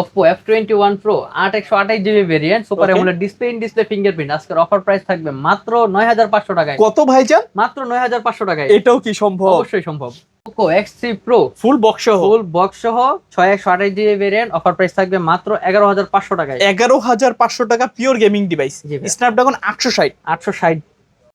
Oppo F21 Pro 8 128 GB variant super. AMOLED display in display fingerprint আজকের offer price থাকবে মাত্র 9500 টাকায়। কত ভাইজান? মাত্র 9500 টাকায়। এটাও কি সম্ভব? অবশ্যই সম্ভব। Oppo X3 Pro ফুল বক্স সহ? ফুল বক্স সহ 6 128 জিবি ভেরিয়েন্ট অফার প্রাইস থাকবে মাত্র 11500 টাকায়। এগারো হাজার পাঁচশো টাকা পিওর গেমিং ডিভাইস। স্ন্যাপড্রাগন আটশো ষাট। 860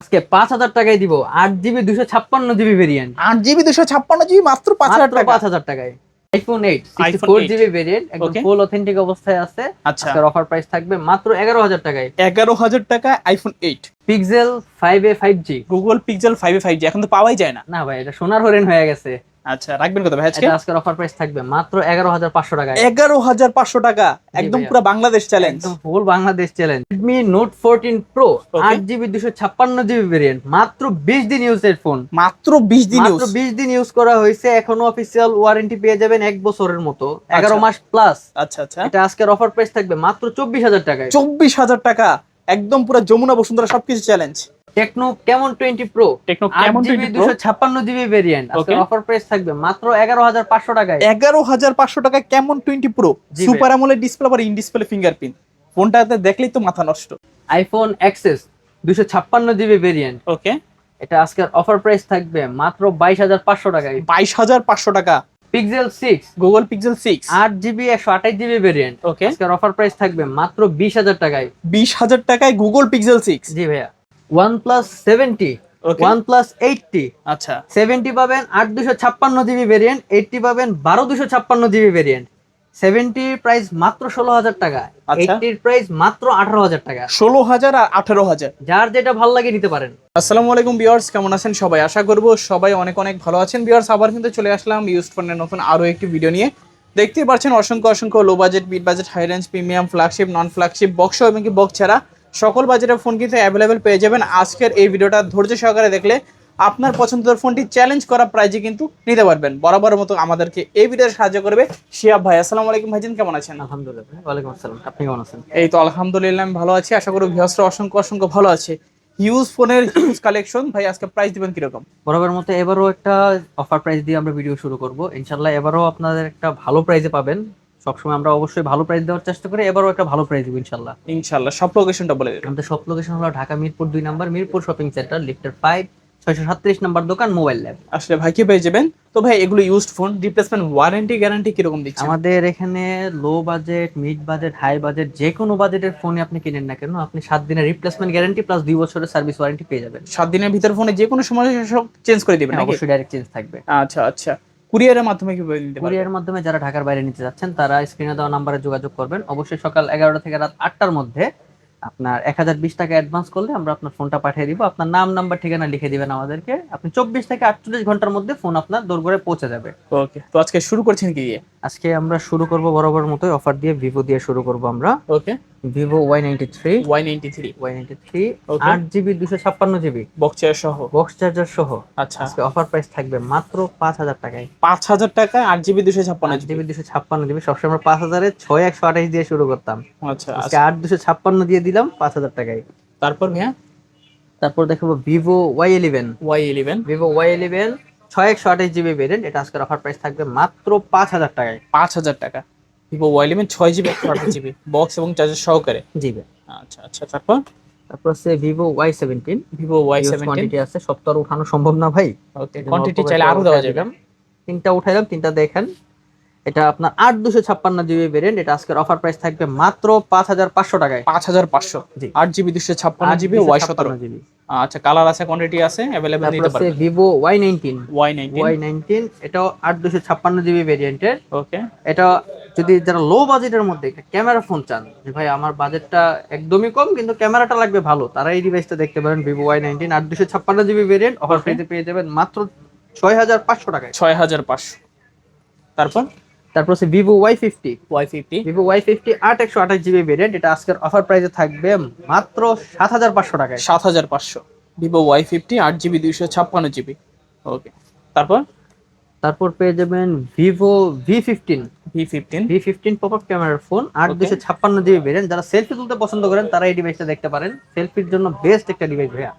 আজকে 5000 টাকায় দিব। 8 জিবি 256 জিবি ভেরিয়েন্ট আট জিবি দুশো ছাপ্পান্ন জিবি মাত্র পাঁচ হাজার টাকা। 5000 টাকায়। আইফোন 8 iPhone 64 8 জিবি ভেরিয়েন্ট একদম ফুল অথেন্টিক অবস্থায় আছে। আচ্ছা। আজকের অফার প্রাইস থাকবে মাত্র 11000 টাকায়। এগারো হাজার টাকা iPhone eight pixel 5a 5G Google pixel five five G এখন তো পাওয়াই যায় না। না ভাই এটা সোনার হরিণ হয়ে গেছে। আচ্ছা রাখবেন কত ভাই আজকে? আজকের অফার প্রাইস থাকবে মাত্র 11500 টাকায়। এগারো হাজার পাঁচশো টাকা একদম। পুরো বাংলাদেশ চ্যালেঞ্জ একদম full Bangladesh challenge Redmi Note 14 Pro Okay. 8 GB 256 GB variant মাত্র 20 দিন ইউজের ফোন মাত্র বিশ দিন মাত্র 20 দিন ইউজ করা হয়েছে এখনও অফিসিয়াল ওয়ারেন্টি পেয়ে যাবেন এক বছরের মতো 11 মাস প্লাস আচ্ছা আচ্ছা। এটা আজকের অফার প্রাইস থাকবে মাত্র 24000 টাকায়। চব্বিশ হাজার টাকা একদম পুরো যমুনা বসুন্ধরা সবকিছু challenge techno Camon 20 Pro? Tecno 8 কেমন জিবি 256 জিবি ভেরিয়েন্ট আজকের অফার প্রাইস থাকবে মাত্র 11500 টাকায়। এগারো হাজার পাঁচশো টাকা কেমন twenty pro super AMOLED display আবার ইন ডিসপ্লে ফিঙ্গারপ্রিন্ট ফোনটাতে দেখলেই তো মাথা নষ্ট। IPhone XS 256 GB variant okay এটা আজকের অফার প্রাইস থাকবে মাত্র 22500 টাকায়। বাইশ হাজার পাঁচশো টাকা। Pixel 6 Google pixel six 8 GB 128 GB variant okay আজকের অফার প্রাইস থাকবে মাত্র 20000 টাকায়। বিশ হাজার টাকায় গুগল পিক্সেল সিক্স জি ভাইয়া। 70 Okay. OnePlus 80 আচ্ছা। 70 পাবেন 8256 জিবি ভেরিয়েন্ট 80 পাবেন 12256 জিবি ভেরিয়েন্ট 70 প্রাইস মাত্র 16000 টাকা। আচ্ছা। 80 এর প্রাইস মাত্র 18000 টাকা। ষোলো হাজার আর আঠারো হাজার। যার যেটা ভালো লাগে নিতে পারেন। আসসালামু আলাইকুম বিয়ার্স কেমন আছেন সবাই? আশা করব সবাই অনেক অনেক ভালো আছেন। বিয়ার্স আবার কিন্তু চলে আসলাম ইউজ ফোনের নতুন আরও একটি ভিডিও নিয়ে। দেখতেই পাচ্ছেন অসংখ্য অসংখ্য low budget mid budget high range premium flagship non flagship box এবং কি বক্স ছাড়া সকল বাজেটের ফোন কিন্তু অ্যাভেলেবেল পেয়ে যাবেন। আজকের এই ভিডিওটা ধৈর্য সহকারে দেখলে আপনার পছন্দের ফোনটি চ্যালেঞ্জ করা প্রাইজে কিন্তু নিতে পারবেন। বরাবর মতো আমাদেরকে এই ভিডিওতে সাহায্য করবে শিয়াব ভাই। আসসালামু আলাইকুম ভাইজান কেমন আছেন? আলহামদুলিল্লাহ। ওয়ালাইকুম আসসালাম। আপনি কেমন আছেন? এই তো আলহামদুলিল্লাহ আমি ভালো আছি। আশা করি ভিউসরা অসংখ্য অসংখ্য ভালো আছে। হিউজ ফোনের হিউজ কালেকশন ভাই আজকে প্রাইস দিবেন কীরকম? বরাবর মতো এবারও একটা অফার প্রাইস দিয়ে আমরা ভিডিও শুরু করব। ইনশাল্লাহ এবারও আপনাদের একটা ভালো প্রাইসে পাবেন। সবসময় আমরা অবশ্যই ভালো প্রাইস দেওয়ার চেষ্টা করি এবারও একটা ভালো প্রাইস দিব ইনশাল্লাহ। ইনশাল্লাহ সব লোকেশনটা বলে দেবেন। আমাদের সব লোকেশন হলো ঢাকা মিরপুর দুই নাম্বার মিরপুর শপিং সেন্টার লিফটার ফাইভ ছয়শো সাতত্রিশ নাম্বার দোকান মোবাইল ল্যাব আসলে ভাইকে পেয়ে যাবেন? তো ভাই এগুলো used phone replacement warranty guarantee কীরকম দিচ্ছে আমাদের এখানে low budget mid budget high budget যে কোনো বাজেটের ফোনে আপনি কিনেন না কেন আপনি সাত দিনের রিপ্লেসমেন্ট গ্যারান্টি প্লাস দুই বছরের সার্ভিস ওয়ারেন্টি পেয়ে যাবেন। সাত দিনের ভিতর ফোনে যে কোনো সময় সব চেঞ্জ করে দিবেন হ্যাঁ, অবশ্যই ডাইরেক্ট চেঞ্জ থাকবে। আচ্ছা আচ্ছা। কুরিয়ারের মাধ্যমে কীভাবে নিতে দিতে পারবেন কুরিয়ার মাধ্যমে যারা ঢাকার বাইরে নিতে যাচ্ছেন তারা স্ক্রিনে দেওয়া নাম্বারে যোগাযোগ করবেন। অবশ্যই সকাল এগারোটা থেকে রাত আটটার মধ্যে আপনার এক হাজার বিশ টাকা অ্যাডভান্স করলে আমরা আপনার ফোনটা পাঠিয়ে দিব। আপনার নাম নাম্বার ঠিকানা লিখে দিবেন আমাদেরকে। আপনি চব্বিশ থেকে আটচল্লিশ ঘণ্টার মধ্যে ফোন আপনার দোরগোড়ে পৌঁছে যাবে। ওকে তো আজকে শুরু করছেন কি দিয়ে? আজকে আমরা শুরু করব বরাবর মতোই অফার দিয়ে ভিভো দিয়ে শুরু করব আমরা। Okay Vivo Y ninety three Y ninety three Y ninety three আট জিবি দুশো ছাপ্পান্ন জিবি বক্সের সহ? বক্স চার্জার সহ। আচ্ছা। আজকে অফার প্রাইস থাকবে মাত্র পাঁচ হাজার টাকায়। পাঁচ হাজার টাকা আট জিবি দুশো ছাপ্পান্ন জিবি জিবি দুশো ছাপ্পান্ন জিবি সবসময় আমরা পাঁচ হাজারে ছয় একশো আঠাশ দিয়ে শুরু করতাম। আচ্ছা আজকে আট দুশো ছাপ্পান্ন দিয়ে দিলাম পাঁচ হাজার টাকায়। তারপর ভাইয়া তারপর দেখাবো Vivo Y eleven Y eleven Vivo Y eleven ছয় একশো আঠাশ জিবি ভেরিয়েন্ট এটা আজকের অফার প্রাইস থাকবে মাত্র পাঁচ হাজার টাকায়। পাঁচ হাজার টাকা। ভিভো ওয়াই ইলেভেন ছয় জিবি একশো আঠাশ জিবি বক্স এবং চার্জার সহকারে। জিবি আচ্ছা আচ্ছা তারপর? তারপর হচ্ছে Vivo Y seventeen Vivo Y seventeen quantity আছে সব তো আর উঠানো সম্ভব না ভাই। কোয়ান্টিটি চাইলে আরও দেওয়া যাবে। তিনটা উঠাইলাম তিনটা দেখেন। এটা আপনার আট দুশো ছাপ্পান্ন জিবি ভেরিয়েন্ট এটা আজকের অফার প্রাইস থাকবে মাত্র পাঁচ হাজার পাঁচশো টাকায়। পাঁচ হাজার পাঁচশো। জি। আট জিবি দুশো ছাপ্পান্ন জিবি ওয়াই সতেরো। জিবি। আচ্ছা কালার আছে কোয়ান্টিটি আছে অ্যাভেলেবেল তারপর নিতে আছে পারবেন। Vivo Y nineteen Y nineteen Y nineteen এটাও আট দুশো ছাপ্পান্ন জিবি ভেরিয়েন্টের ওকে এটা যদি যারা লো বাজেটের মধ্যে একটা ক্যামেরা ফোন চান যে ভাই আমার বাজেটটা একদমই কম কিন্তু ক্যামেরাটা লাগবে ভালো তারা এই ডিভাইসটা দেখতে পারেন ভিভো ওয়াই নাইনটিন আট দুশো ছাপ্পান্ন জিবি ভেরিয়েন্ট অফার পেয়ে যাবেন মাত্র ছয় হাজার পাঁচশো টাকায়। ছয় হাজার পাঁচশো। তারপর? তারপর আছে Vivo Y fifty Y fifty Vivo Y fifty আট একশো আঠাশ জিবি ভেরিয়েন্ট এটা আজকের অফার প্রাইসে থাকবে মাত্র সাত হাজার পাঁচশো টাকায়। সাত হাজার পাঁচশো। ভিভো ওয়াই ফিফটি আট জিবি দুইশো ছাপ্পান্ন জিবি। ওকে তারপর? তারপর পেয়ে যাবেন Vivo V fifteen V fifteen V fifteen pop up ক্যামেরার ফোন আট. দুশো ছাপ্পান্ন জিবি ভেরিয়েন্ট যারা সেলফি তুলতে পছন্দ করেন তারা এই ডিভাইসটা দেখতে পারেন। সেলফির জন্য বেস্ট একটা ডিভাইস ভাইয়া।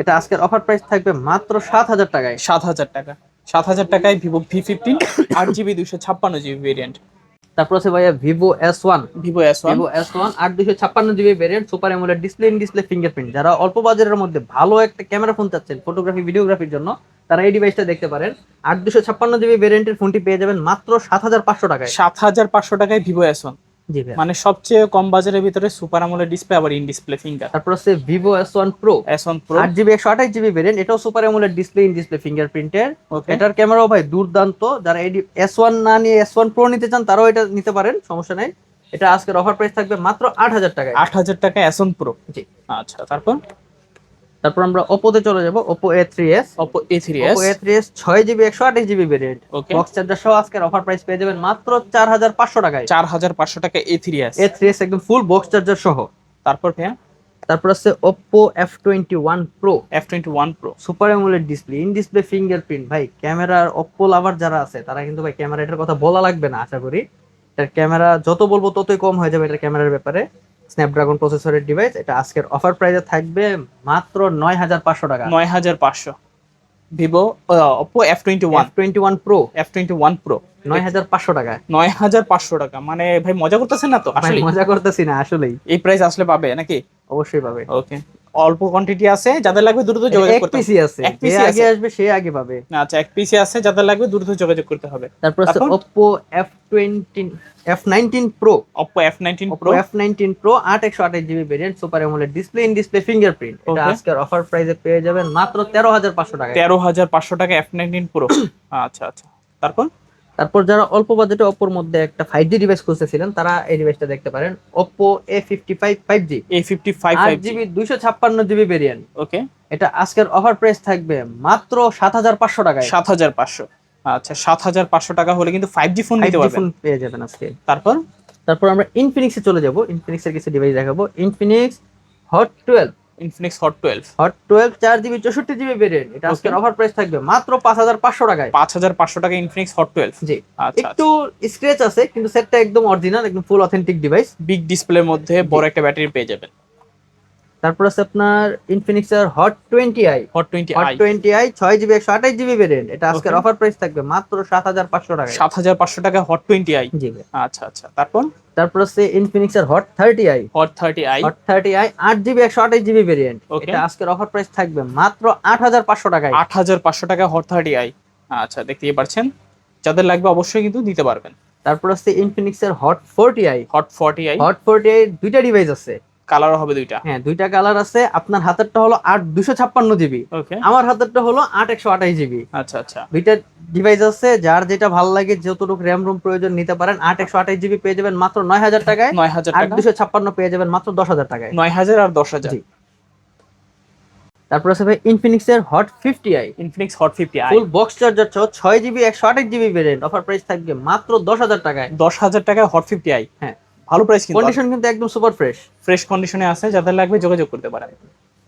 এটা আজকের অফার প্রাইস থাকবে মাত্র সাত হাজার টাকায়। সাত হাজার টাকা। সাত হাজার টাকায় ভিভো ভি ফিফটিন আট জিবি দুইশো ছাপ্পান্ন জিবি ভেরিয়েন্ট তারপর আছে ভাইয়া Vivo S one Vivo S one Vivo S one আট দুশো ছাপ্পান্ন GB variant super AMOLED display in display fingerprint যারা অল্প বাজারের মধ্যে ভালো একটা ক্যামেরা ফোন চাচ্ছেন ফটোগ্রাফি ভিডিওগ্রাফির জন্য তারা এই ডিভাইসটা দেখতে পারেন। আট দুশো ছাপ্পান্ন জিবি ভেরিয়েন্টের ফোনটি পেয়ে যাবেন মাত্র সাত হাজার পাঁচশো টাকায়। সাত হাজার পাঁচশো টাকায় ভিভো এস ওয়ান মানে সবচেয়ে কম বাজারের ভিতরে সুপার আমলের ডিসপ্লে আবার ইন ডিসপ্লে ফিঙ্গার তারপর আছে Vivo S one pro S one pro আট জিবি একশো আঠাশ জিবি ভেরিয়েন্ট এটাও সুপার আমলের ডিসপ্লে ইন ডিসপ্লে ফিঙ্গারপ্রিন্টের প্রিন্টের এটার ক্যামেরাও ভাই দুর্দান্ত। যারা এস ওয়ান না নিয়ে এস ওয়ান প্রো নিতে চান তারাও এটা নিতে পারেন সমস্যা নেই। এটা আজকের অফার প্রাইস থাকবে মাত্র আট হাজার টাকায়। আট হাজার টাকা এস ওয়ান প্রো জি। আচ্ছা তারপর? তারপর আমরা ওপোতে চলে যাব Oppo A three S Oppo A three S A three S ছয় জিবি একশো আঠাশ GB variant okay box charger সহ আজকের অফার প্রাইস পেয়ে যাবেন মাত্র চার হাজার পাঁচশো টাকায়। চার হাজার পাঁচশো টাকা A three S A three S একদম ফুল বক্স চার্জার সহ। তারপর ভাইয়া? তারপর আছে Oppo F twenty one pro F twenty one pro super AMOLED display in display fingerprint ভাই ক্যামেরার ওপ্পো লাভার যারা আছে তারা কিন্তু ভাই ক্যামেরা এটার কথা বলা লাগবে না আশা করি। এটার ক্যামেরা যত বলব ততই কম হয়ে যাবে এটার ক্যামেরার ব্যাপারে। স্ন্যাপড্রাগন প্রসেসরের ডিভাইস এটা আজকের অফার প্রাইসে থাকবে মাত্র নয় হাজার পাঁচশো টাকা। নয় হাজার পাঁচশো। Vivo Oppo F twenty one twenty one pro F twenty one pro নয় হাজার পাঁচশো টাকা। নয় হাজার পাঁচশো টাকা। মানে ভাই মজা করতেছেন না তো? আসলে মজা করতেছি না আসলেই। এই প্রাইস আসলে পাবে নাকি? অবশ্যই পাবে। ওকে অল্প কোয়ান্টিটি আছে যাদের লাগবে দ্রুত যোগাযোগ করতে পিসি আছে এক PC আগে আসবে সে আগে পাবে। আচ্ছা এক পিসি আছে যাদের লাগবে দ্রুত যোগাযোগ করতে হবে। তারপর আছে pro Oppo F nineteen Oppo pro F19 Pro? আট একশো আঠাশ GB variant super AMOLED display in display fingerprint এটা. আজকের অফার প্রাইসে পেয়ে যাবেন মাত্র তেরো হাজার পাঁচশো টাকা তেরো হাজার পাঁচশো টাকা এফ নাইনটিন প্রো আচ্ছা আচ্ছা। তারপর? তারপর যারা অল্প বাজেটে অপোর মধ্যে একটা ফাইভ জি ডিভাইস খুঁজতেছিলেন তারা এই ডিভাইসটা দেখতে পারেন। Oppo A fifty five five G A fifty five GB দুইশো ছাপ্পান্ন জিবি ভেরিয়েন্ট ওকে এটা আজকের অফার প্রাইস থাকবে মাত্র সাত হাজার পাঁচশো টাকায়। সাত হাজার পাঁচশো। আচ্ছা সাত হাজার পাঁচশো টাকা হলে কিন্তু ফাইভ জি ফোন নিতে পারবেন। ফোন পেয়ে যাবেন আজকে। তারপর? তারপর আমরা ইনফিনিক্সে চলে যাব। ইনফিনিক্সের কিছু ডিভাইস দেখাবো। Infinix hot twelve Infinix hot twelve hot twelve চার জিবি চৌষট্টি জিবি ভেরিয়েন্ট এটা আজকের Okay. অফার প্রাইস থাকবে মাত্র পাঁচ হাজার পাঁচশো টাকায়। পাঁচ হাজার পাঁচশো টাকা ইনফিনিক্স হট টুয়েলভ জি। আচ্ছা একটু স্ক্র্যাচ আছে কিন্তু সেটটা একদম অরিজিনাল একদম ফুল অথেন্টিক ডিভাইস বিগ ডিসপ্লের মধ্যে বড় একটা ব্যাটারি পেয়ে যাবেন। তারপর আছে আপনার ইনফিনিক্স এর hot twenty I hot twenty hot twenty I ছয় জিবি একশো আঠাশ জিবি ভেরিয়েন্ট এটা আজকের অফার প্রাইস থাকবে মাত্র সাত হাজার পাঁচশো টাকা সাত হাজার পাঁচশো টাকা হট টোয়েন্টি আই জি আচ্ছা আচ্ছা। তারপর? তারপর আছে ইনফিনিক্স এর hot thirty I hot thirty I hot thirty I আট জিবি একশো আঠাশ জিবি ভেরিয়েন্ট. এটা আজকের অফার প্রাইস থাকবে মাত্র আট হাজার পাঁচশো টাকায়। আট হাজার পাঁচশো টাকা হট থার্টি আই আচ্ছা দেখতেই পারছেন। যাদের লাগবে অবশ্যই কিন্তু দিতে পারবেন। তারপর আছে ইনফিনিক্স এর hot forty I hot forty I hot forty I দুইটা ডিভাইস আছে। কালার হবে দুইটা। হ্যাঁ দুইটা কালার আছে। আপনার হাতেরটা হলো আট দুশো ছাপ্পান্ন জিবি ওকে আমার হাতেরটা হলো আট একশো আঠাশ জিবি আচ্ছা আচ্ছা। দুইটা ডিভাইস আছে যার যেটা ভালো লাগে যতটুকু র্যাম রুম প্রয়োজন নিতে পারেন আট একশো আঠাশ জিবি পেয়ে যাবেন মাত্র নয় হাজার টাকায়। নয় হাজার আট টাকা? দুশো ছাপ্পান্ন পেয়ে যাবেন মাত্র দশ হাজার টাকায়। নয় হাজার আর দশ হাজার। তারপর আছে ভাই ইনফিনিক্স এর hot fifty I Infinix hot fifty I full box charger সহ ছয় জিবি একশো আঠাশ জিবি ভেরিয়েন্ট অফার প্রাইস থাকবে মাত্র দশ হাজার টাকায়। দশ হাজার টাকা হট ফিফটি আই হ্যাঁ। ভালো প্রাইস কিন্তু কন্ডিশন কিন্তু একদম সুপার ফ্রেশ ফ্রেশ কন্ডিশনে আছে যাদের লাগবে যোগাযোগ করতে পারেন।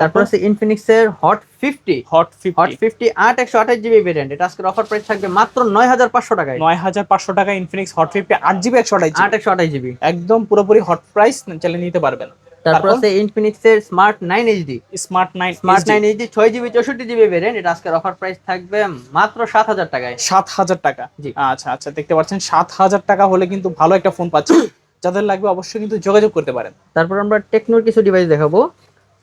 তারপর আছে ইনফিনিক্স এর hot fifty hot hot fifty fifty আট একশো আঠাশ জিবি ভেরিয়েন্ট এটা আজকের অফার প্রাইস থাকবে মাত্র নয় হাজার পাঁচশো টাকায়। নয় হাজার পাঁচশো টাকা ইনফিনিক্স হট ফিফটি আট জিবি একশো আঠাশ আট একশো আঠাশ জিবি একদম পুরোপুরি হট প্রাইস চালিয়ে নিতে পারবেন। তারপর আছে ইনফিনিক্স এর smart nine HD smart nine smart nine HD ছয় জিবি চৌষট্টি জিবি ভেরিয়েন্ট এটা আজকের অফার প্রাইস থাকবে মাত্র সাত হাজার টাকায়। সাত হাজার টাকা। জি। আচ্ছা আচ্ছা দেখতে পাচ্ছেন সাত হাজার টাকা হলে কিন্তু ভালো একটা ফোন পাচ্ছেন। যাদের লাগবে অবশ্যই কিন্তু যোগাযোগ করতে পারেন। তারপর আমরা টেকনোর কিছু ডিভাইস দেখাবো।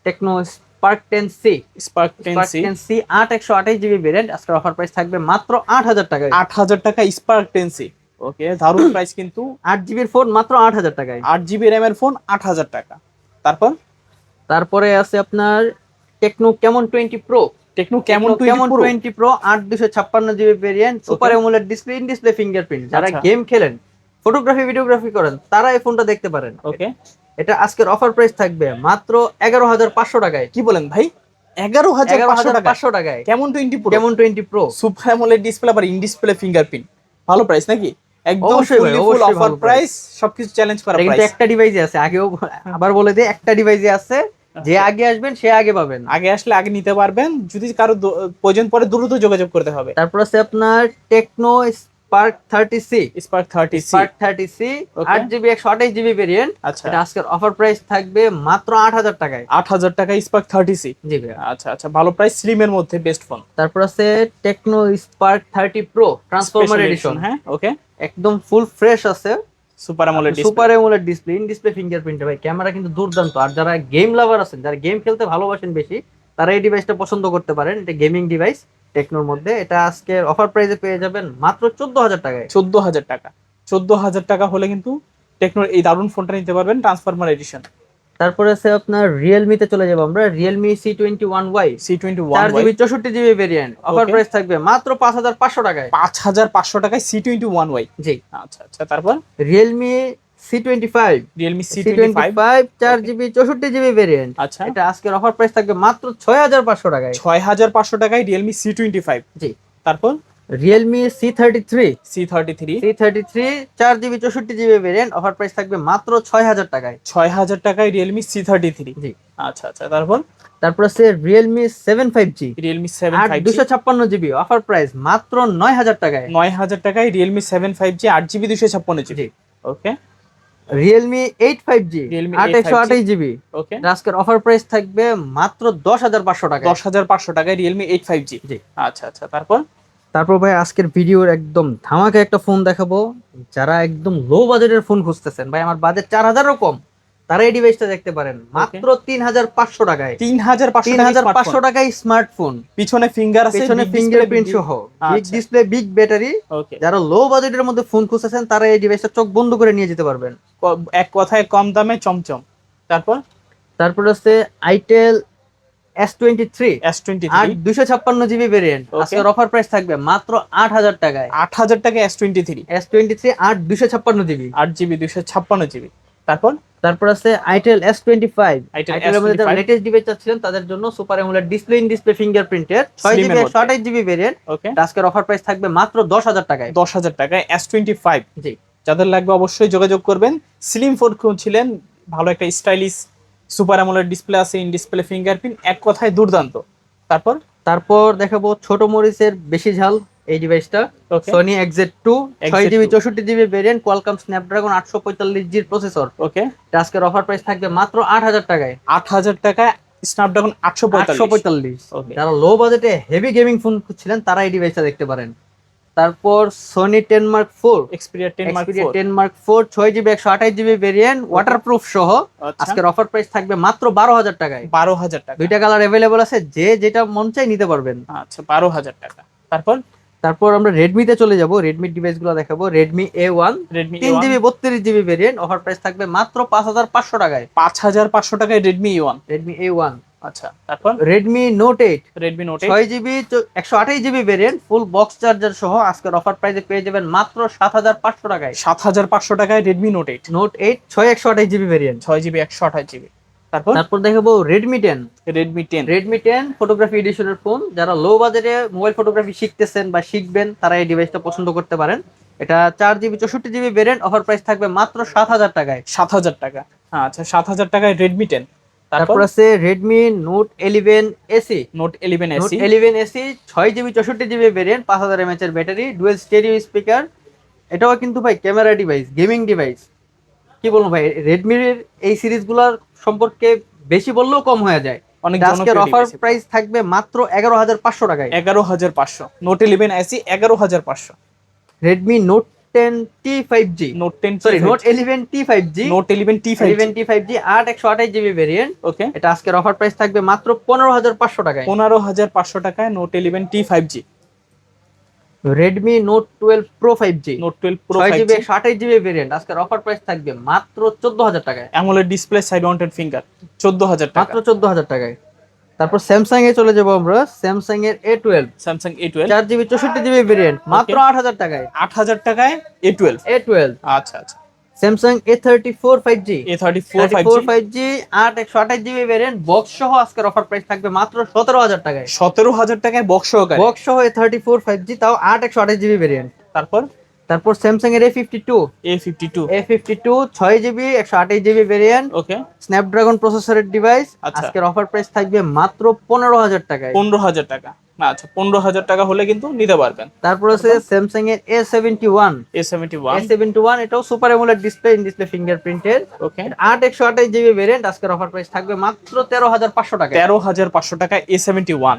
Tecno spark ten C spark ten C আট একশো আঠাশ জিবি ভেরিয়েন্ট আজকের অফার প্রাইস থাকবে মাত্র আট হাজার টাকা আট হাজার টাকা স্পার্ক টেন সি ওকে দারুণ প্রাইস কিন্তু। আট জিবির ফোন মাত্র আট হাজার টাকায়। আট জিবি র্যাম এর ফোন আট হাজার টাকা। তারপর? তারপরে আছে আপনার টেকনো কেমন টোয়েন্টি প্রো টেকনো কেমন কেমন টোয়েন্টি প্রো আট দুশো ছাপ্পান্ন GB variant super AMOLED display in display fingerprint যারা আচ্ছা। গেম খেলেন ফটোগ্রাফি ভিডিওগ্রাফি করেন তারা এই ফোনটা দেখতে পারেন। ওকে এটা আজকের অফার প্রাইস থাকবে মাত্র এগারো হাজার পাঁচশো টাকায়। কি বলেন ভাই? এগারো হাজার পাঁচশো টাকায়? কেমন টোয়েন্টি প্রো কেমন twenty pro super AMOLED display আবার ইন ডিসপ্লে ফিঙ্গারপ্রিন্ট ভালো প্রাইস নাকি? একদম ফুল অবশ্যই অফার প্রাইস সবকিছু চ্যালেঞ্জ করা কিন্তু প্রাইস একটা ডিভাইসে আছে আগেও আবার বলে দিই একটা ডিভাইসে আছে যে আগে আসবেন সে আগে পাবেন। আগে আসলে আগে নিতে পারবেন যদি কারও প্রয়োজন পড়ে দ্রুত যোগাযোগ করতে হবে। তারপর আছে আপনার Tecno spark thirty C spark thirty C spark thirty C Okay. আট জিবি একশো আঠাশ জিবি ভেরিয়েন্ট আচ্ছা। এটা আজকের অফার প্রাইস থাকবে মাত্র আট হাজার টাকায়। আট হাজার টাকা স্পার্ক থার্টি সি জি ভাইয়া। আচ্ছা আচ্ছা ভালো প্রাইস স্লিমের মধ্যে বেস্ট ফোন তারপর আছে Tecno spark thirty pro transformer edition হ্যাঁ ওকে একদম ফুল ফ্রেশ আছে। Super AMOLED super AMOLED display in display fingerprint ভাই। ক্যামেরা কিন্তু দুর্দান্ত। আর যারা গেম লাভার আছেন যারা গেম খেলতে ভালোবাসেন বেশি তারা এই ডিভাইসটা পছন্দ করতে পারেন। এটা গেমিং ডিভাইস টেকনোর মধ্যে এটা আজকে অফার প্রাইসে পেয়ে যাবেন মাত্র চোদ্দ হাজার টাকায়। চোদ্দ হাজার টাকা। চোদ্দ হাজার টাকা হলে কিন্তু টেকনোর এই দারুণ ফোনটা নিতে পারবেন ট্রান্সফরমার এডিশন তারপরে আছে আপনার রিয়েলমিতে চলে যাব আমরা Realme C twenty one Y C twenty one GB চৌষট্টি জিবি ভেরিয়েন্ট অফার. প্রাইস থাকবে মাত্র পাঁচ হাজার পাঁচশো টাকায়। পাঁচ হাজার পাঁচশো টাকায় C twenty one Y G. আচ্ছা আচ্ছা তারপর? Realme C twenty five Realme C C twenty twenty five five চার জিবি চৌষট্টি জিবি ভেরিয়েন্ট আচ্ছা। এটা আজকের অফার প্রাইস থাকবে মাত্র ছয় হাজার পাঁচশো টাকায়। ছয় হাজার পাঁচশো টাকায় Realme C twenty five G. তারপর? Realme C thirty three C thirty three C thirty three চার জিবি চৌষট্টি জিবি ভেরিয়েন্ট অফার প্রাইস থাকবে মাত্র ছয় হাজার টাকায়। ছয় হাজার টাকায় Realme C thirty three G. আচ্ছা আচ্ছা তারপর? তারপর আছে Realme seven five G Realme seven five দুশো ছাপ্পান্ন জিবি অফার প্রাইস মাত্র নয় হাজার টাকায়। নয় হাজার টাকায় রিয়েলমি সেভেন ফাইভ জি আট জিবি দুশো ছাপ্পান্ন GB G. Okay Realme eight five G আট একশো আঠাশ জিবি। ওকে আজকের অফার প্রাইস থাকবে মাত্র দশ হাজার পাঁচশো টাকা দশ হাজার পাঁচশো টাকায় Realme eight five G G. আচ্ছা আচ্ছা তারপর? তারপর ভাই আজকের ভিডিওর একদম ধামাকা একটা ফোন দেখাবো। যারা একদম লো বাজেটের ফোন খুঁজতেছেন ভাই আমার বাজেট চার হাজারও কম। তারা এই ডিভাইসটা দেখতে পারেন। মাত্র তিন হাজার পাঁচশো টাকায়। তিন হাজার তিন হাজার পাঁচশো টাকায় স্মার্টফোন পিছনে ফিঙ্গার আছে পেছনে ফিঙ্গারপ্রিন্ট সহ। বিগ। ডিসপ্লে বিগ ব্যাটারি যারা লো বাজেটের মধ্যে ফোন খুঁজতেছেন তারা এই ডিভাইসটা চোখ বন্ধ করে নিয়ে যেতে পারবেন। এক কথায় কম দামে চমচম। তারপর? তারপর হচ্ছে itel S twenty three S twenty আট দুশো ছাপ্পান্ন জিবি ভেরিয়েন্ট. আজকের অফার প্রাইস থাকবে মাত্র আট হাজার টাকায়। আট হাজার টাকা S twenty three S twenty three আট দুশো ছাপ্পান্ন জিবি আট জিবি দুশো ছাপ্পান্ন জিবি তারপর? তারপর আছে আইটেল এস টোয়েন্টি ফাইভ আইটেলের মধ্যে যারা লেটেস্ট ডিভাইস চাচ্ছিলেন তাদের জন্য super AMOLED display in display ফিঙ্গারপ্রিন্টের ছয় জিবি একশো আঠাশ জিবি ভেরিয়েন্ট আজকের অফার প্রাইস থাকবে মাত্র দশ হাজার টাকায়। দশ হাজার টাকায় এস টোয়েন্টি ফাইভ জি। যাদের লাগবে অবশ্যই যোগাযোগ করবেন। স্লিম ফোন খুঁজছিলেন ভালো একটা স্টাইলিশ সুপার অ্যামোলেড ডিসপ্লে আছে ইন ডিসপ্লে ফিঙ্গারপ্রিন্ট এক কথায় দুর্দান্ত। তারপর? তারপর দেখাবো ছোট মরিচের বেশি ঝাল। এই ডিভাইসটা সনি এক্সেট টু ছয় জিবি চৌষট্টি জিবি ভেরিয়েন্ট কোয়ালকম স্ন্যাপড্রাগন আটশো পঁয়তাল্লিশ জির প্রসেসর ওকে আজকের অফার প্রাইস থাকবে মাত্র আট হাজার টাকায়। আট হাজার টাকায় স্ন্যাপড্রাগন আটশো আটশো পঁয়তাল্লিশ। যারা লো বাজেটে হেভি গেমিং ফোন খুঁজছিলেন তারা এই ডিভাইসটা দেখতে পারেন। তারপর Sony ten mark four Xperia ten mark ten mark four ছয় জিবি একশো আঠাশ জিবি ভেরিয়েন্ট ওয়াটারপ্রুফ সহ। আজকের অফার প্রাইস থাকবে মাত্র বারো হাজার টাকায়। বারো হাজার টাকা। দুইটা কালার অ্যাভেলেবল আছে যে যেটা মন চাই নিতে পারবেন। আচ্ছা বারো হাজার টাকা। তারপর? তারপর আমরা রেডমিতে চলে যাব। রেডমি ডিভাইসগুলো দেখাবো। রেডমি এ ওয়ান রেডমি তিন জিবি বত্রিশ জিবি ভেরিয়েন্ট অফার প্রাইস থাকবে মাত্র পাঁচ হাজার পাঁচশো টাকায়। পাঁচ হাজার পাঁচশো টাকায় Redmi A one Redmi A one আচ্ছা তারপর? Redmi note eight Redmi note ছয় জিবি একশো আঠাশ GB variant full box charger সহ আজকের অফার প্রাইসে পেয়ে যাবেন মাত্র সাত হাজার পাঁচশো টাকায়। সাত হাজার পাঁচশো টাকায় Redmi note eight note eight ছয় একশো আঠাশ জিবি ভেরিয়েন্ট ছয় জিবি একশো আঠাশ জিবি তারপর? তারপর দেখাবো Redmi ten Redmi ten Redmi ten photography এডিশনের phone যারা লো বাজেটে মোবাইল ফটোগ্রাফি শিখতেছেন বা শিখবেন তারা এই ডিভাইসটা পছন্দ করতে পারেন। এটা চার জিবি চৌষট্টি জিবি ভেরিয়েন্ট অফার প্রাইস থাকবে মাত্র সাত হাজার টাকায়। সাত হাজার টাকা। আচ্ছা সাত হাজার টাকায় রেডমি টেন তারপর? আছে Redmi note eleven SE note eleven SE eleven SE ছয় জিবি চৌষট্টি জিবি ভেরিয়েন্ট পাঁচ হাজার এমএচ এর ব্যাটারি ডুয়েল স্টেরিও স্পিকার এটাও কিন্তু ভাই ক্যামেরা ডিভাইস গেমিং ডিভাইস কি বলব ভাই রেডমির এই সিরিজগুলোর সম্পর্কে বেশি বললেও কম হয়ে যায়। অনেক আজকের অফার প্রাইস থাকবে মাত্র এগারো হাজার পাঁচশো টাকায়। এগারো হাজার পাঁচশো। নোট ইলেভেন এগারো হাজার পাঁচশো। Redmi note ten T five G note ten sorry note eleven T five G note eleven T five eleven T five G আট একশো আঠাশ জিবি ভেরিয়েন্ট ওকে এটা আজকের অফার প্রাইস থাকবে মাত্র পনেরো হাজার পাঁচশো টাকায়। পনেরো হাজার পাঁচশো টাকায় note eleven T five G Redmi note twelve pro five G note twelve pro ছয় five GB G GB variant আজকের অফার প্রাইস থাকবে মাত্র চোদ্দ হাজার টাকায়। AMOLED display side mounted finger চোদ্দ হাজার টাকা। মাত্র চোদ্দ হাজার টাকায়। তারপর স্যামসাং এ চলে যাব আমরা স্যামসাং এর A twelve Samsung A twelve চার জিবি চৌষট্টি জিবি ভেরিয়েন্ট মাত্র আট হাজার টাকায়। আট হাজার টাকায় এ টুয়েলভ এ টুয়েলভ আচ্ছা আচ্ছা। Samsung A thirty four five G A thirty four five G আট একশো আঠাশ জিবি ভেরিয়েন্ট বক্স সহ আজকের অফার প্রাইস থাকবে মাত্র সতেরো হাজার টাকায়। সতেরো হাজার টাকায় বক্স সহকারে। বক্স সহ A thirty four five G তাও আট একশো আঠাশ জিবি ভেরিয়েন্ট তারপর? তারপর স্যামসাং এর A fifty two A fifty two A fifty two ছয় জিবি একশো আঠাশ জিবি ভেরিয়েন্ট ওকে স্ন্যাপড্রাগন প্রসেসরের ডিভাইস। আজকের অফার প্রাইস থাকবে মাত্র পনেরো হাজার টাকায়। পনেরো হাজার টাকা। আচ্ছা পনেরো হাজার টাকা হলে কিন্তু নিতে পারবেন। তারপর আছে স্যামসাং এর A seventy one A seventy A one seventy one এটাও super AMOLED display in display ফিঙ্গারপ্রিন্টের okay আট একশো আঠাশ জিবি ভেরিয়েন্ট আজকের অফার প্রাইস থাকবে মাত্র তেরো হাজার পাঁচশো টাকা তেরো হাজার পাঁচশো টাকা এ সেভেন্টি ওয়ান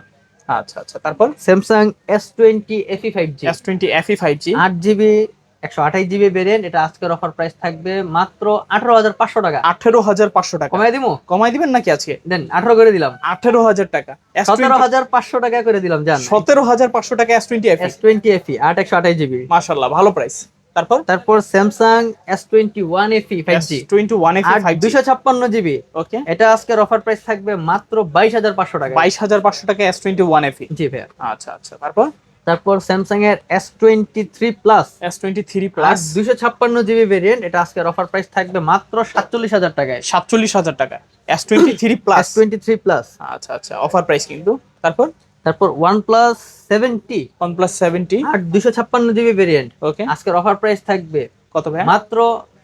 আচ্ছা আচ্ছা তারপর? Samsung S twenty FE five G S twenty FE five G আট জিবি একশো আঠাইশ জিবি ভেরিয়েন্ট এটা আজকের অফার প্রাইস থাকবে মাত্র আঠারো হাজার পাঁচশো টাকা। আঠেরো হাজার পাঁচশো টাকা। কমাই দিবো কমাই দিবেন নাকি আজকে? দেন আঠারো করে দিলাম। আঠেরো হাজার টাকা। সতেরো হাজার পাঁচশো টাকা করে দিলাম জান। সতেরো হাজার পাঁচশো টাকা S twenty F S twenty FE আট একশো আঠাইশ জিবি। মাশাল্লাহ ভালো প্রাইস তারপর? তারপর Samsung S twenty one FE five G twenty one F দুশো ছাপ্পান্ন জিবি। ওকে এটা আজকের অফার প্রাইস থাকবে মাত্র বাইশ হাজার পাঁচশো টাকা। বাইশ হাজার পাঁচশো টাকা S twenty one F G ভাইয়া। আচ্ছা আচ্ছা। তারপর? তারপর স্যামসাং এর S twenty three plus S twenty three plus দুশো ছাপ্পান্ন জিবি ভেরিয়েন্ট এটা আজকের অফার প্রাইস থাকবে মাত্র সাতচল্লিশ হাজার টাকায়। সাতচল্লিশ হাজার টাকা। S twenty three plus twenty three plus আচ্ছা আচ্ছা অফার প্রাইস কিন্তু। তারপর? তারপর one plus seventy one plus seventy আর দুশো ছাপ্পান্ন জিবি ভেরিয়েন্ট ওকে আজকের অফার প্রাইস থাকবে কত ভাই মাত্র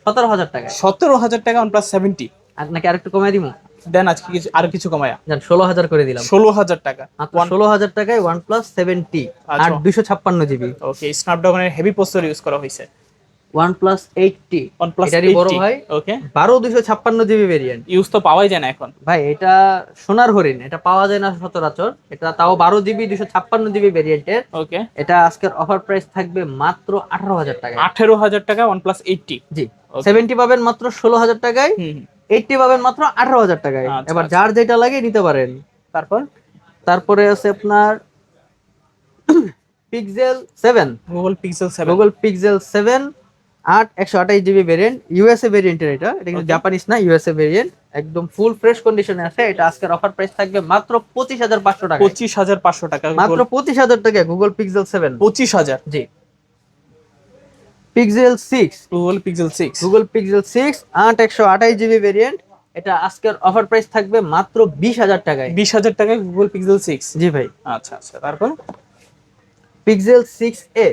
সতেরো হাজার টাকা সতেরো হাজার টাকা ওয়ান প্লাস সেভেন্টি আর নাকি আরেকটু কমাই দিব দেন আজকে কিছু আর কিছু কমায়া। জান ষোলো হাজার করে দিলাম। ষোলো হাজার টাকা ষোলো হাজার টাকায় ওয়ান প্লাস সেভেন্টি আর আচ্ছা। দুশো ছাপ্পান্ন জিবি ওকে স্ন্যাপড্রাগনের হেভি প্রসেসর ইউজ করা হয়েছে। One plus eighty one plus বড় ভাই ওকে বারো দুশো ছাপ্পান্ন জিবি ভেরিয়েন্ট ইউজ তো পাওয়াই যায় না এখন। ভাই এটা সোনার হরিণ এটা পাওয়া যায় না সচরাচর। এটা তাও বারো জিবি দুশো ছাপ্পান্ন জিবি ভেরিয়েন্টের ওকে এটা আজকের অফার প্রাইস থাকবে মাত্র আঠারো হাজার টাকায়। আঠেরো হাজার টাকা one plus eighty G. Seventy পাবেন মাত্র ষোলো হাজার টাকায়। এইটটি পাবেন মাত্র আঠারো হাজার টাকায়। আচ্ছা, এবার আচ্ছা। যার যেটা লাগে নিতে পারেন। তারপর? তারপরে আছে আপনার Pixel seven Google Pixel seven Google Pixel seven আট একশো আঠাইশ জিবি ভেরিয়েন্ট ইউএসএ ভেরিয়েন্টের এটা। এটা কিন্তু. জাপানিজ না ইউএসএ ভেরিয়েন্ট একদম ফুল ফ্রেশ কন্ডিশনে আছে। এটা আজকের অফার প্রাইস থাকবে মাত্র পঁচিশ হাজার পাঁচশো টাকা পঁচিশ হাজার পাঁচশো টাকা মাত্র পঁচিশ হাজার টাকা গুগল পিক্সেল সেভেন পঁচিশ হাজার। জি। Pixel six Google Pixel six Google Pixel six আট একশো আঠাইশ জিবি ভেরিয়েন্ট এটা আজকের অফার প্রাইস থাকবে মাত্র বিশ হাজার টাকায়। বিশ হাজার টাকায় গুগল পিক্সেল সিক্স জি ভাই। আচ্ছা আচ্ছা তারপর? Pixel six A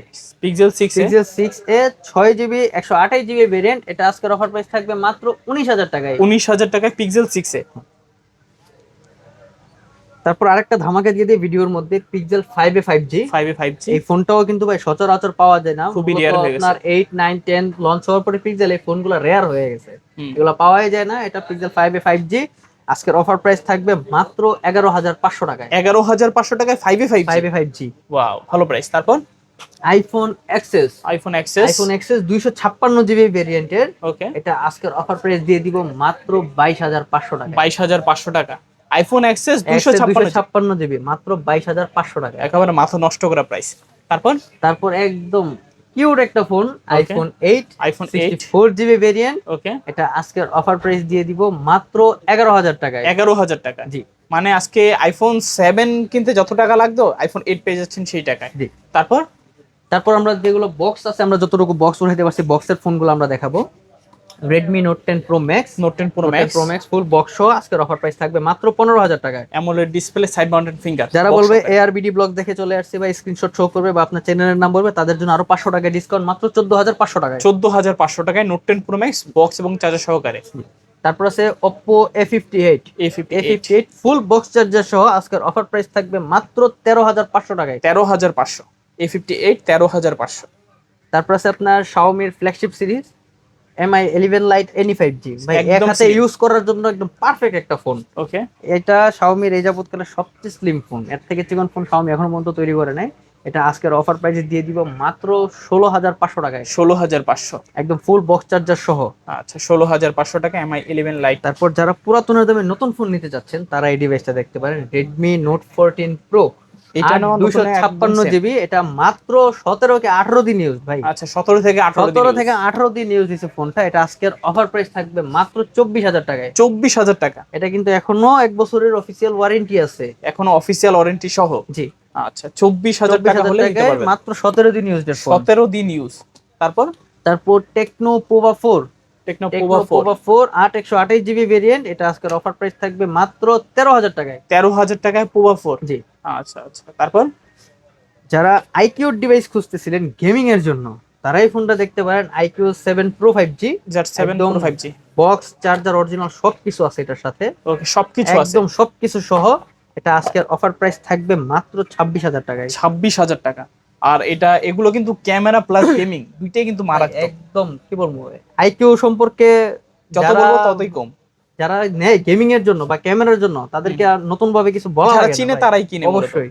Pixel six Pixel six A ছয় জিবি একশো আঠাইশ জিবি ভেরিয়েন্ট এটা আজকের অফার প্রাইস থাকবে মাত্র উনিশ হাজার টাকায়। উনিশ হাজার টাকায় পিক্সেল সিক্স এ তারপর আরেকটা ধামাকা দিয়ে দিই ভিডিওর মধ্যে Pixel five A five G five A five G এই ফোনটাও কিন্তু ভাই সচরাচর পাওয়া যায় না। খুবই rare হয়ে গেছে। আপনার এইট নাইন টেন লঞ্চ হওয়ার পরে পিক্সেল এই ফোনগুলো রেয়ার হয়ে গেছে। এগুলো পাওয়াই যায় না এটা Pixel five A five G আজকের অফার প্রাইস থাকবে মাত্র এগারো হাজার পাঁচশো টাকায়। এগারো হাজার পাঁচশো টাকায় five A five five A five G wow ভালো প্রাইস তারপর? IPhone XS iPhone XS iPhone XS দুইশো ছাপ্পান্ন জিবি ভেরিয়েন্টের ওকে এটা আজকের অফার প্রাইস দিয়ে দিব মাত্র বাইশ হাজার পাঁচশো টাকা বাইশ হাজার পাঁচশো টাকা। আইফোন এক্সেস দুশো ছাপ্পান্ন জিবি মাত্র বাইশ হাজার পাঁচশো টাকা। একেবারে মাথা নষ্ট করা প্রাইস তারপর? তারপর একদম কিউট একটা phone iPhone eight iPhone eight four GB variant okay এটা আজকের অফার প্রাইস দিয়ে দিব মাত্র এগারো হাজার টাকায়। এগারো হাজার টাকা। জি। মানে আজকে আইফোন সেভেন কিনতে যত টাকা লাগতো আইফোন এইট পেয়ে যাচ্ছেন সেই টাকায়। জি। তারপর? তারপর আমরা যেগুলো বক্স আছে আমরা যতটুকু বক্স উঠাইতে পারছি বক্সের ফোনগুলো আমরা দেখাবো। Redmi Note ten Pro Max Note ten Pro Max Pro Max full box সহ আজকের অফার প্রাইস থাকবে মাত্র পনেরো হাজার টাকায়। AMOLED display side mounted finger যারা বলবে এআরবিডি ব্লগ দেখে চলে আসছে বা স্ক্রিনশট শো করবে বা আপনার চ্যানেলের নাম বলবে তাদের জন্য আরও পাঁচশো টাকা ডিসকাউন্ট মাত্র চোদ্দ হাজার পাঁচশো টাকায়। চোদ্দ হাজার পাঁচশো টাকায় Note ten Pro Max box এবং চার্জার সহকারে। তারপর আছে Oppo A fifty eight A fifty A fifty eight full box charger সহ আজকের অফার প্রাইস থাকবে মাত্র তেরো হাজার পাঁচশো টাকায়। তেরো হাজার পাঁচশো। এ ফিফটি এইট তেরো হাজার পাঁচশো। তারপর আছে আপনার শাওমির flagship series Mi eleven Lite NE five G ভাই এক হাতে ইউজ করার জন্য একদম পারফেক্ট একটা ফোন ওকে এটা শাওমির এই যাবৎকালের সবচেয়ে স্লিম ফোন এর থেকে চিকন ফোন শাওমি এখনও পর্যন্ত তৈরি করে নাই। এটা আজকের অফার প্রাইসে দিয়ে দিব মাত্র ষোলো হাজার পাঁচশো টাকায়। ষোলো হাজার পাঁচশো। একদম ফুল বক্স চার্জার সহ। আচ্ছা ষোলো হাজার পাঁচশো টাকা এমআই ইলেভেন লাইট তারপর যারা পুরাতনের দামে নতুন ফোন নিতে চাচ্ছেন তারা এই ডিভাইসটা দেখতে পারেন। রেডমি নোট ফোরটিন প্রো এটা। জিবি এটা মাত্র সতেরো কে আঠারো দিন ইউজ ভাই। আচ্ছা থেকে থেকে আঠারো দিন ইউজ দিচ্ছে ফোনটা এটা আজকের অফার প্রাইস থাকবে মাত্র চব্বিশ হাজার টাকায়। চব্বিশ হাজার টাকা। এটা কিন্তু এখনও এক বছরের ওয়ারেন্টি আছে। এখনও ওয়ারেন্টি সহ? জি। আচ্ছা টাকা হলে নিতে পারবেন। মাত্র সতেরো দিন ইউজ ফোন সতেরো দিন ইউজ তারপর? তারপর Tecno Pova Tecno Pova GB variant এটা আজকের অফার প্রাইস থাকবে মাত্র তেরো হাজার টাকায়। তেরো হাজার টাকায় পোভা ফোর জি। আচ্ছা আচ্ছা। তারপর? যারা আইকিউ ডিভাইস খুঁজতেছিলেন গেমিং এর জন্য তারা এই ফোনটা দেখতে পারেন iQOO seven Pro five G যার সেভেন একদম five G box charger original সবকিছু আছে এটার সাথে। ওকে সবকিছু আছে। একদম সবকিছু সহ এটা আজকের অফার প্রাইস থাকবে মাত্র ছাব্বিশ হাজার টাকায়। ছাব্বিশ হাজার টাকা। আর এটা এগুলো কিন্তু ক্যামেরা প্লাস গেমিং দুইটাই কিন্তু মারাত্মক। একদম কি বলব? আইকিউ সম্পর্কে যত বলব ততই কম। যারা নেয় গেমিং এর জন্য বা ক্যামেরার জন্য তাদেরকে আর নতুন ভাবে কিছু বলা যারা চিনে তারাই কিনে অবশ্যই।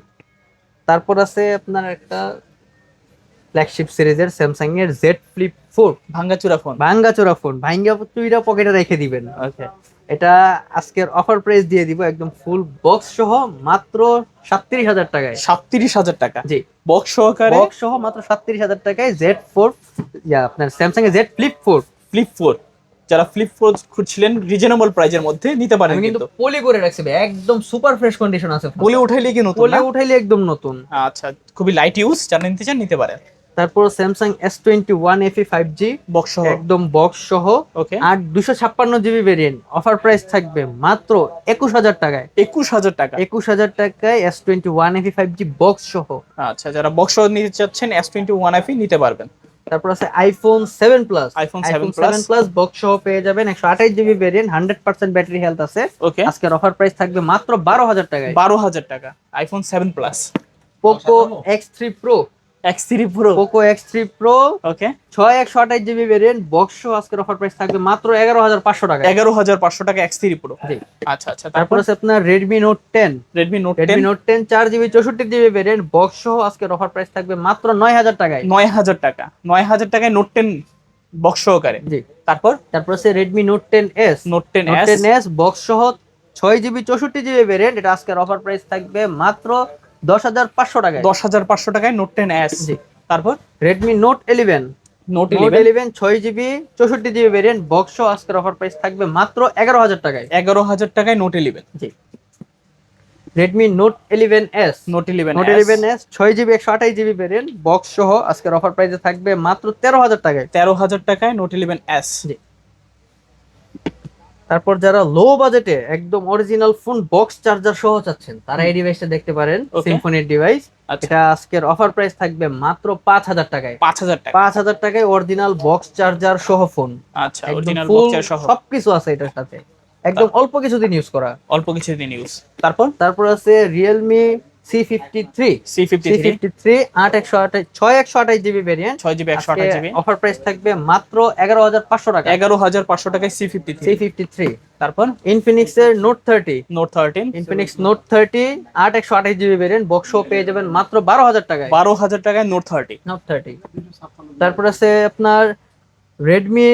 তারপর আছে আপনার একটা ফ্ল্যাগশিপ সিরিজের স্যামসাং এর জেড ফ্লিপ ফোর ভাঙ্গাচুরা ফোন ভাঙ্গা চোরা ফোন ভাঙ্গা চুইরা পকেটে রেখে দিবেন। ওকে এটা আজকের অফার প্রাইস দিয়ে দিব একদম ফুল বক্স সহ মাত্র সাতত্রিশ হাজার টাকায়। সাতত্রিশ হাজার টাকা। জি। বক্স সহকারে? বক্স সহ মাত্র সাতত্রিশ হাজার টাকায় জেড ফোর ইয়া আপনার স্যামসাং এর Z Flip four Flip four যারা ফ্লিপ ফোর খুঁজছিলেন রিজনেবল প্রাইজের মধ্যে নিতে পারেন কিন্তু পলি করে রাখছি একদম সুপার ফ্রেশ কন্ডিশন আছে বলে উঠাইলে কি নতুন পলি উঠাইলে একদম নতুন। আচ্ছা খুবই লাইট ইউজ যারা নিতে চান নিতে পারেন। তারপর Samsung S twenty one FE five G box সহ। একদম বক্স সহ। ওকে আর দুশো ছাপ্পান্ন জিবি ভেরিয়েন্ট অফার প্রাইস থাকবে মাত্র একুশ হাজার টাকায়। একুশ হাজার টাকা। একুশ হাজার টাকায় S twenty one FE five G box সহ। আচ্ছা যারা বক্স সহ নিতে চাচ্ছেন এস টোয়েন্টি ওয়ান আইফি নিতে পারবেন। তারপর আছে iPhone seven plus iPhone 7 seven plus box সহ পেয়ে যাবেন একশো আঠাইশ GB variant hundred percent battery health আছে। ওকে আজকের অফার প্রাইস থাকবে মাত্র বারো হাজার টাকায়। বারো হাজার টাকা iPhone seven plus Poco X three Pro X three Pro Poco X three Pro okay ছয় একশো আঠাইশ জিবি ভেরিয়েন্ট বক্স সহ আজকের অফার প্রাইস থাকবে মাত্র এগারো হাজার পাঁচশো টাকা এগারো হাজার পাঁচশো টাকা এক্স থ্রি প্রো জি। আচ্ছা আচ্ছা তারপর? আছে আপনার Redmi Note ten Redmi Note ten Redmi Note ten চার জিবি চৌষট্টি জিবি ভেরিয়েন্ট বক্স সহ আজকের অফার প্রাইস থাকবে মাত্র নয় হাজার টাকায়। নয় হাজার টাকা। নয় হাজার টাকায় নোট টেন বক্স সহকারে জি। তারপর? তারপর আছে S Note ten Note S ten S box সহ ছয় জিবি চৌষট্টি জিবি ভেরিয়েন্ট এটা আজকের অফার প্রাইস থাকবে মাত্র দশ হাজার পাঁচশো টাকায়। দশ হাজার পাঁচশো টাকায় নোট টেন এস জি। তারপর Redmi Note eleven Note eleven ছয় জিবি চৌষট্টি জিবি ভেরিয়েন্ট বক্স আজকের অফার প্রাইস থাকবে মাত্র এগারো হাজার টাকায়। এগারো হাজার টাকায় নোট ইলেভেন জি। Redmi Note eleven S Note eleven Note eleven S ছয় জিবি একশো আঠাশ জিবি ভেরিয়েন্ট বক্স সহ আজকের অফার প্রাইসে থাকবে মাত্র তেরো হাজার টাকায়। তেরো হাজার টাকায় নোট ইলেভেন এস জি। তারপর যারা লো বাজেটে একদম অরিজিনাল ফোন বক্স চার্জার সহ চাচ্ছেন তারা এই ডিভাইসটা দেখতে পারেন. সিম্ফনির ডিভাইস আচ্ছা। এটা আজকের অফার প্রাইস থাকবে মাত্র পাঁচ হাজার টাকায়। পাঁচ হাজার টাকা। পাঁচ হাজার টাকায় অরিজিনাল বক্স চার্জার সহ ফোন আচ্ছা অরিজিনাল ফুল বক্সের সহ। সবকিছু আছে এটার সাথে। একদম অল্প কিছুদিন ইউজ করা। অল্প কিছু দিন ইউজ তারপর? তারপর আছে realme C fifty three C fifty fifty three আট একশো আঠাশ ছয় একশো আঠাশ জিবি ভেরিয়েন্ট ছয় জিবি একশো জিবি। অফার প্রাইস থাকবে মাত্র এগারো হাজার পাঁচশো টাকা। এগারো হাজার পাঁচশো টাকায় C fifty three fifty three তারপর ইনফিনিক্স এর Note thirty Note thirteen Infinix Note thirty আট একশো আঠাশ জিবি ভেরিয়েন্ট বক্স পেয়ে যাবেন মাত্র বারো হাজার টাকায়। বারো হাজার টাকায় নোট থার্টি নোট থার্টি তারপর আছে আপনার রেডমি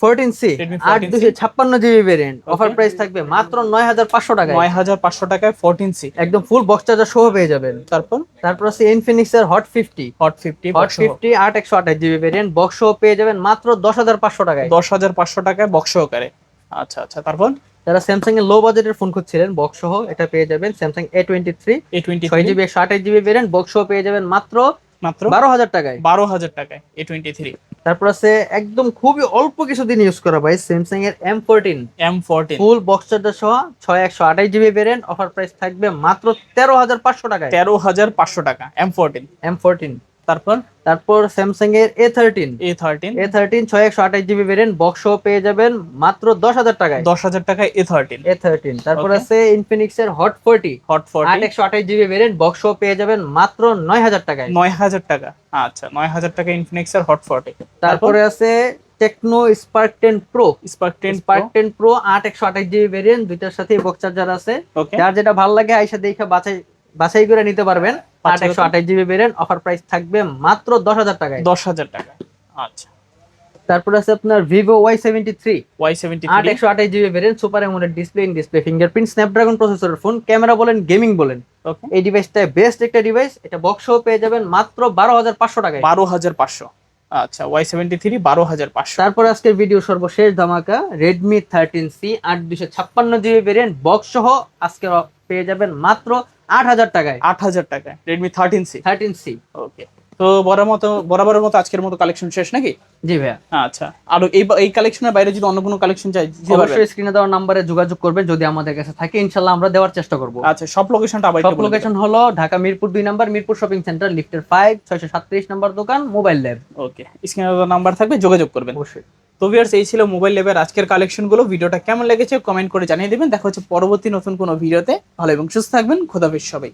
ফোরটিন সি আট দুশো ছাপ্পান্ন জিবি ভেরিয়েন্ট অফার প্রাইস থাকবে মাত্র নয় হাজার পাঁচশো টাকায়। নয় হাজার পাঁচশো টাকায় ফোরটিন সি একদম ফুল বক্স চার্জার সহ পেয়ে যাবেন তারপর? তারপর আছে ইনফিনিক্স এর Hot fifty Hot fifty Hot fifty আট একশো আঠাশ জিবি ভেরিয়েন্ট বক্স পেয়ে যাবেন মাত্র দশ হাজার পাঁচশো টাকায়। দশ হাজার পাঁচশো টাকায় বক্স সহকারে আচ্ছা আচ্ছা তারপর? যারা স্যামসাং এর লো বাজেটের ফোন খুঁজছিলেন বক্স সহ এটা পেয়ে যাবেন Samsung A twenty three A twenty ছয় জিবি একশো আঠাশ জিবি ভেরিয়েন্ট বক্স পেয়ে যাবেন মাত্র মাত্র? বারো হাজার টাকায়। বারো হাজার টাকায় এ টোয়েন্টি থ্রি তারপর আছে একদম খুবই অল্প কিছুদিন ইউজ করা ভাই স্যামসাং এর M fourteen M fourteen full box charger সহ ছয় একশো আঠাশ জিবি ভেরিয়েন্ট অফার প্রাইস থাকবে মাত্র তেরো হাজার পাঁচশো টাকায়। তেরো হাজার পাঁচশো টাকা এম ফোরটিন এম ফোরটিন তারপর তারপর স্যামসাং এর A thirteen A thirteen A thirteen ছয় একশো আঠাশ জিবি ভেরিয়েন্ট বক্স পেয়ে যাবেন মাত্র দশ হাজার টাকায়। দশ হাজার টাকায় এ থার্টিন এ থার্টিন তারপর. আছে ইনফিনিক্স এর হট ফোরটি হট আট ফোরটিন একশো আঠাশ জিবি ভেরিয়েন্ট বক্স পেয়ে যাবেন মাত্র নয় হাজার টাকায়। নয় হাজার টাকা। আচ্ছা নয় হাজার টাকা ইনফিনিক্সের হট ফোরটি তারপরে আছে Tecno Spark ten Pro Spark ten Spark ten Pro আট একশো আঠাশ জিবি ভেরিয়েন্ট দুইটার সাথে বক্স চার্জার আছে। যার যেটা ভালো লাগে আইসা দেখে বাছাই বাছাই করে নিতে পারবেন। আট একশো আঠাশ জিবি ভেরিয়েন্ট অফার প্রাইস থাকবে মাত্র দশ হাজার টাকায়। দশ হাজার টাকা। আচ্ছা। তারপরে আছে আপনার vivo Y seventy three Y seventy আট একশো আঠাশ GB variant super AMOLED display in display fingerprint Snapdragon প্রসেসরের ফোন ক্যামেরা বলেন গেমিং বলেন। এই ডিভাইসটা বেস্ট একটা ডিভাইস এটা বক্স পেয়ে যাবেন মাত্র বারো হাজার পাঁচশো টাকায়। বারো হাজার পাঁচশো। আচ্ছা ওয়াই সেভেন্টি থ্রি বারো হাজার পাঁচশো। তারপর আজকের ভিডিও সর্বশেষ ধামাকা রেডমি থার্টিন সি আট দুশো ছাপ্পান্ন জিবি ভেরিয়েন্ট বক্স সহ আজকে পেয়ে যাবেন মাত্র আট হাজার টাকায়। আট হাজার টাকায়। Redmi thirteen C thirteen C okay তো বরাবর মতো বরাবরের মতো আজকের মতো কালেকশন শেষ নাকি? জি ভাইয়া। আচ্ছা। আর এই এই কালেকশনের বাইরে যদি অন্য কোনো কালেকশন চাই? অবশ্যই স্ক্রিনে দেওয়া নাম্বারে যোগাযোগ করবেন যদি আমাদের কাছে থাকে ইনশাল্লাহ আমরা দেওয়ার চেষ্টা করব। আচ্ছা সব লোকেশনটা আবার সব লোকেশন হলো। ঢাকা মিরপুর দুই নাম্বার মিরপুর শপিং সেন্টার লিফটের ফাইভ ছয়শো সাতত্রিশ নাম্বার দোকান মোবাইল ল্যাব। ওকে স্ক্রিনে দেওয়া নাম্বার থাকবে যোগাযোগ করবেন। অবশ্যই। তো ভিউয়ার্স এই ছিল মোবাইল ল্যাবের আজকের কালেকশনগুলো ভিডিওটা কেমন লেগেছে কমেন্ট করে জানিয়ে দেবেন। দেখা হচ্ছে পরবর্তী নতুন কোনো ভিডিওতে। ভালো এবং সুস্থ থাকবেন। খোদাফিজ সবাই।